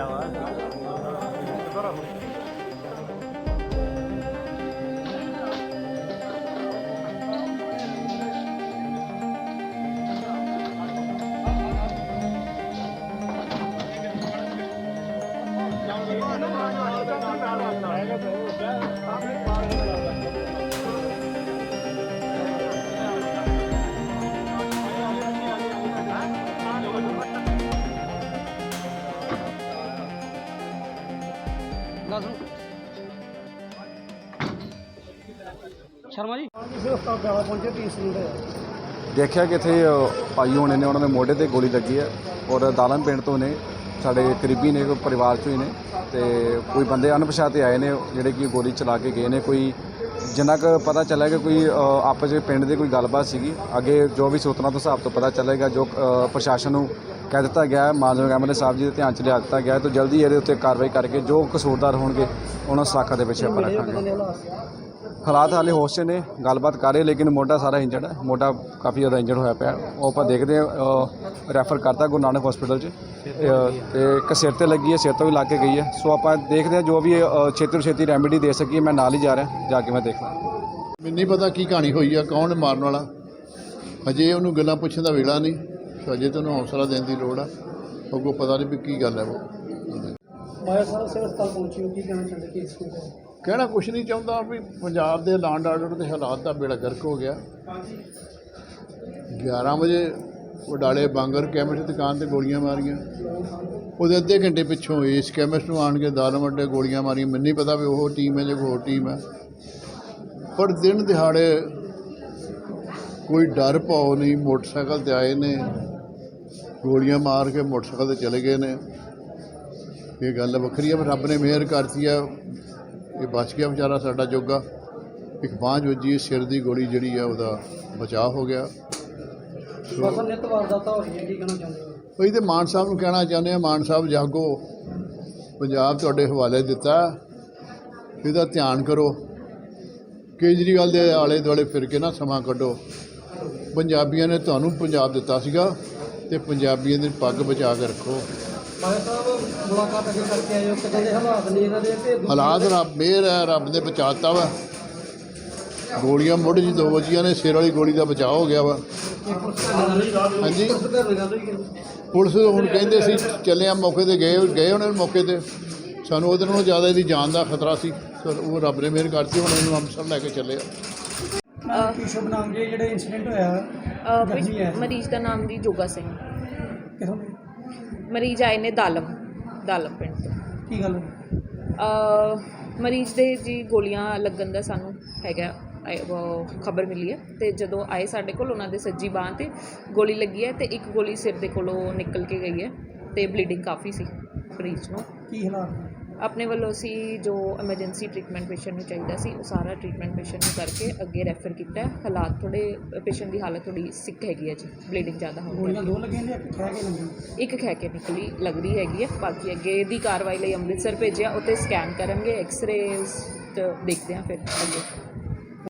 ਬੱਚਾ ਵਾ ਦੱਸ ਸ਼ਰਮਾ ਜੀ। ਦੇਖਿਆ ਕਿ ਇੱਥੇ ਅ, ਭਾਈ ਹੋਣੇ ਨੇ ਉਹਨਾਂ ਦੇ ਮੋਢੇ ਤੇ ਗੋਲੀ ਲੱਗੀ ਹੈ ਔਰ ਦਾਲਮ ਪਿੰਡ ਤੋਂ ਨੇ ਸਾਡੇ ਕਰੀਬੀ ਨੇ ਕੋਈ ਪਰਿਵਾਰ ਚੋਂ ਹੀ ਨੇ ਤੇ ਕੋਈ ਬੰਦੇ ਅਣਪਛਾਤੇ ਆਏ ਨੇ ਜਿਹੜੇ ਕਿ ਗੋਲੀ ਚਲਾ ਕੇ ਗਏ ਨੇ ਕੋਈ ਜਿੰਨਾ ਕੁ ਪਤਾ ਚੱਲਿਆ ਕਿ ਕੋਈ ਅ, ਆਪਸ ਵਿੱਚ ਪਿੰਡ ਦੀ ਕੋਈ ਗੱਲਬਾਤ ਸੀਗੀ ਅੱਗੇ ਜੋ ਵੀ ਸੂਤਰਾਂ ਤੋਂ ਹਿਸਾਬ ਤੋਂ ਪਤਾ ਚੱਲੇਗਾ ਜੋ ਅ, ਪ੍ਰਸ਼ਾਸਨ ਨੂੰ ਕਹਿ ਦਿੱਤਾ ਗਿਆ ਹੈ ਮਾਨਯੋਗ ਐਮਐਲਏ ਸਾਹਿਬ ਜੀ ਦੇ ਧਿਆਨ ਚ ਲਿਆ ਦਿੱਤਾ ਗਿਆ ਹੈ ਤਾਂ ਜਲਦੀ ਇਹਦੇ ਉੱਤੇ ਕਾਰਵਾਈ ਕਰਕੇ ਜੋ ਕਸੂਰਦਾਰ ਹੋਣਗੇ ਉਹਨਾਂ ਸਾਖਾ ਦੇ ਪਿੱਛੇ ਆਪਾਂ ਰੱਖਾਂਗੇ। ਹਾਲਾਤ ਹਾਲੇ ਹੋਸ਼ 'ਚ ਨੇ ਗੱਲਬਾਤ ਕਰ ਰਹੇ ਲੇਕਿਨ ਮੋਢਾ ਸਾਰਾ ਇੰਜਰਡ ਹੈ। ਮੋਢਾ ਕਾਫੀ ਜ਼ਿਆਦਾ ਇੰਜਰਡ ਹੋਇਆ ਪਿਆ। ਉਹ ਆਪਾਂ ਦੇਖਦੇ ਹਾਂ ਰੈਫਰ ਕਰਤਾ ਗੁਰੂ ਨਾਨਕ ਹਸਪੀਟਲ 'ਚ। ਤੇ ਇੱਕ ਸਿਰ ਤੇ ਲੱਗੀ ਹੈ ਸਿਰ ਤੋਂ ਵੀ ਲੱਗ ਕੇ ਗਈ ਹੈ। ਸੋ ਆਪਾਂ ਦੇਖਦੇ ਹਾਂ ਜੋ ਵੀ ਛੇਤੀ ਤੋਂ ਛੇਤੀ ਰੈਮੇਡੀ ਦੇ ਸਕੀਏ। ਮੈਂ ਨਾਲ ਹੀ ਜਾ ਰਿਹਾ ਜਾ ਕੇ ਮੈਂ ਦੇਖਦਾ। ਮੈਨੂੰ ਨਹੀਂ ਪਤਾ ਕੀ ਕਹਾਣੀ ਹੋਈ ਆ ਕੌਣ ਮਾਰਨ ਵਾਲਾ। ਅਜੇ ਉਹਨੂੰ ਗੱਲਾਂ ਪੁੱਛਣ ਦਾ ਵੇਲਾ ਨਹੀਂ। ਸੋ ਅਜੇ ਤਾਂ ਉਹਨੂੰ ਹੌਸਲਾ ਦੇਣ ਦੀ ਲੋੜ ਆ। ਅੱਗੋਂ ਪਤਾ ਨਹੀਂ ਵੀ ਕੀ ਗੱਲ ਹੈ ਉਹ। ਮਾਇਆ ਸਾਹਿਬ ਸਿਵਲ ਹਸਪਤਾਲ ਪਹੁੰਚੀ ਹੋ ਕੀ ਕਹਿਣਾ ਚਾਹੁੰਦੇ ਕਿ ਇਸ ਨੂੰ ਕਹਿਣਾ ਕੁਛ ਨਹੀਂ ਚਾਹੁੰਦਾ ਵੀ ਪੰਜਾਬ ਦੇ ਲਾਂਡ ਆਰਡਰ ਦੇ ਹਾਲਾਤ ਦਾ ਬੇੜਾ ਗਰਕ ਹੋ ਗਿਆ। 11 ਵਜੇ ਉਹ ਬਾਂਗਰ ਕੈਮਿਸਟ ਦੁਕਾਨ ਤੇ ਗੋਲੀਆਂ ਮਾਰੀਆਂ। ਉਹਦੇ ਅੱਧੇ ਘੰਟੇ ਪਿੱਛੋਂ ਇਸ ਕੈਮਿਸਟ ਨੂੰ ਆਣ ਕੇ ਦਾਰਨ ਵੱਡੇ ਗੋਲੀਆਂ ਮਾਰੀਆਂ। ਮੈਨੂੰ ਨਹੀਂ ਪਤਾ ਵੀ ਉਹ ਟੀਮ ਹੈ ਜਾਂ ਕੋਈ ਹੋਰ ਟੀਮ ਹੈ। ਪਰ ਦਿਨ ਦਿਹਾੜੇ ਕੋਈ ਡਰ ਪਾਉ ਨਹੀਂ, ਮੋਟਰਸਾਈਕਲ ਤੇ ਆਏ ਨੇ। ਗੋਲੀਆਂ ਮਾਰ ਕੇ ਮੋਟਰਸਾਈਕਲ ਤੇ ਚਲੇ ਗਏ ਨੇ। ਇਹ ਗੱਲ ਵੱਖਰੀ ਹੈ, ਪਰ ਰੱਬ ਨੇ ਮਿਹਰ ਕਰਤੀ ਹੈ। ਇਹ ਬਚ ਗਿਆ ਵਿਚਾਰਾ ਸਾਡਾ ਜੋਗਾ। ਇੱਕ ਬਾਂਝ ਵੱਜੀ ਸਿਰ ਦੀ ਗੋਲੀ ਜਿਹੜੀ ਆ ਉਹਦਾ ਬਚਾਅ ਹੋ ਗਿਆ। ਫਸਲ ਨਿਤ ਵਾਰਦਾਤਾਂ ਹੋ ਰਹੀਆਂ ਕੀ ਕਹਿਣਾ ਚਾਹੁੰਦੇ ਹੋ? ਅਸੀਂ ਤੇ ਮਾਨ ਸਾਹਿਬ ਨੂੰ ਕਹਿਣਾ ਚਾਹੁੰਦੇ ਆ ਮਾਨ ਸਾਹਿਬ ਜਾਗੋ। ਪੰਜਾਬ ਤੁਹਾਡੇ ਹਵਾਲੇ ਦਿੱਤਾ। ਇਹਦਾ ਧਿਆਨ ਕਰੋ। ਕੇਜਰੀਵਾਲ ਦੇ ਆਲੇ ਦੁਆਲੇ ਫਿਰ ਕੇ ਨਾ ਸਮਾਂ ਕੱਢੋ। ਪੰਜਾਬੀਆਂ ਨੇ ਤੁਹਾਨੂੰ ਪੰਜਾਬ ਦਿੱਤਾ ਸੀਗਾ ਤੇ ਪੰਜਾਬੀਆਂ ਦੀ ਪੱਗ ਬਚਾ ਕੇ ਰੱਖੋ। ਮਾਇਆ ਸਾਹਿਬ ਮੁਲਾਕਾਤ ਅੱਗੇ ਕਰਕੇ ਆਏ ਹੋ ਕਿਦਾਂ ਦੇ ਹਾਲਾਤ ਨੇ ਇਹਨਾਂ ਦੇ ਤੇ ਦੂਜੀ- ਹਾਲਾਤ ਰੱਬ ਮਿਹਰ ਹੈ ਰੱਬ ਨੇ ਬਚਾਤਾ ਵਾ। ਗੋਲੀਆਂ ਮੁੱਢ 'ਚ ਦੋ ਵੱਜੀਆਂ ਨੇ ਸਿਰ ਵਾਲੀ ਗੋਲੀ ਦਾ ਬਚਾਅ ਹੋ ਗਿਆ ਵਾ। ਹਾਂਜੀ? ਪੁਲਿਸ ਹੁਣ ਕਹਿੰਦੇ ਸੀ ਚੱਲੇ ਆ ਮੌਕੇ ਤੇ ਗਏ ਗਏ ਉਹਨਾਂ ਮੌਕੇ ਤੇ। ਸਾਨੂੰ ਉਹਦੇ ਨਾਲੋਂ ਜ਼ਿਆਦਾ ਇਹਦੀ ਜਾਨ ਦਾ ਖਤਰਾ ਸੀ। ਸਰ ਉਹ ਰੱਬ ਨੇ ਮਿਹਰ ਕਰਤੀ ਹੁਣ ਇਹਨੂੰ ਅੰਮ੍ਰਿਤਸਰ ਲੈ ਕੇ ਚੱਲੇ ਆ। ਕੀ ਸ਼ੁਭ ਨਾਮ ਜੀ ਜਿਹੜੇ ਇਨਸੀਡੈਂਟ ਹੋਇਆ। ਮਰੀਜ਼ ਦਾ ਨਾਮ ਜੀ ਜੋਗਾ ਸਿੰਘ। ਦੀ? ਮਰੀਜ਼ ਆਏ ਨੇ ਦਾਲਮ ਦਾਲਮ ਪਿੰਡ ਤੋਂ। ਕੀ ਗੱਲ ਅ, ਮਰੀਜ਼ ਦੇ ਜੀ ਗੋਲੀਆਂ ਲੱਗਣ ਦਾ ਸਾਨੂੰ ਹੈਗਾ ਖਬਰ ਮਿਲੀ ਹੈ ਤੇ ਜਦੋਂ ਆਏ ਸਾਡੇ ਕੋਲ ਉਹਨਾਂ ਦੇ ਸੱਜੀ ਬਾਂਹ ਤੇ ਗੋਲੀ ਲੱਗੀ ਹੈ ਤੇ ਇੱਕ ਗੋਲੀ ਸਿਰ ਦੇ ਕੋਲੋਂ ਨਿਕਲ ਕੇ ਗਈ ਹੈ ਤੇ ਬਲੀਡਿੰਗ ਕਾਫੀ ਸੀ ਮਰੀਜ਼ ਨੂੰ। ਕੀ ਹਾਲਾਤ? ਆਪਣੇ ਵੱਲੋਂ ਅਸੀਂ ਜੋ ਐਮਰਜੈਂਸੀ ਟ੍ਰੀਟਮੈਂਟ ਪੇਸ਼ੈਂਟ ਨੂੰ ਚਾਹੀਦਾ ਸੀ ਉਹ ਸਾਰਾ ਟ੍ਰੀਟਮੈਂਟ ਪੇਸ਼ੈਂਟ ਨੂੰ ਕਰਕੇ ਅੱਗੇ ਰੈਫਰ ਕੀਤਾ ਹਾਲਾਤ ਥੋੜੇ ਪੇਸ਼ੈਂਟ ਦੀ ਹਾਲਤ ਥੋੜੀ ਸਿੱਕ ਹੈਗੀ ਹੈ ਜੀ ਬਲੀਡਿੰਗ ਜ਼ਿਆਦਾ ਹੋਣ ਗੋਲੀਆਂ ਦੋ ਲੱਗੀਆਂ ਨੇ ਇੱਕ ਖਹਿ ਕੇ ਲੱਗੀ ਇੱਕ ਖਹਿ ਕੇ ਨਿਕਲੀ ਲੱਗਦੀ ਹੈਗੀ ਹੈ। ਬਾਕੀ ਅੱਗੇ ਦੀ ਕਾਰਵਾਈ ਲਈ ਅੰਮ੍ਰਿਤਸਰ ਭੇਜਿਆ ਉੱਥੇ ਸਕੈਨ ਕਰਨਗੇ ਐਕਸ-ਰੇਜ਼ ਦੇਖਦੇ ਹਾਂ ਫਿਰ ਅੱਗੇ।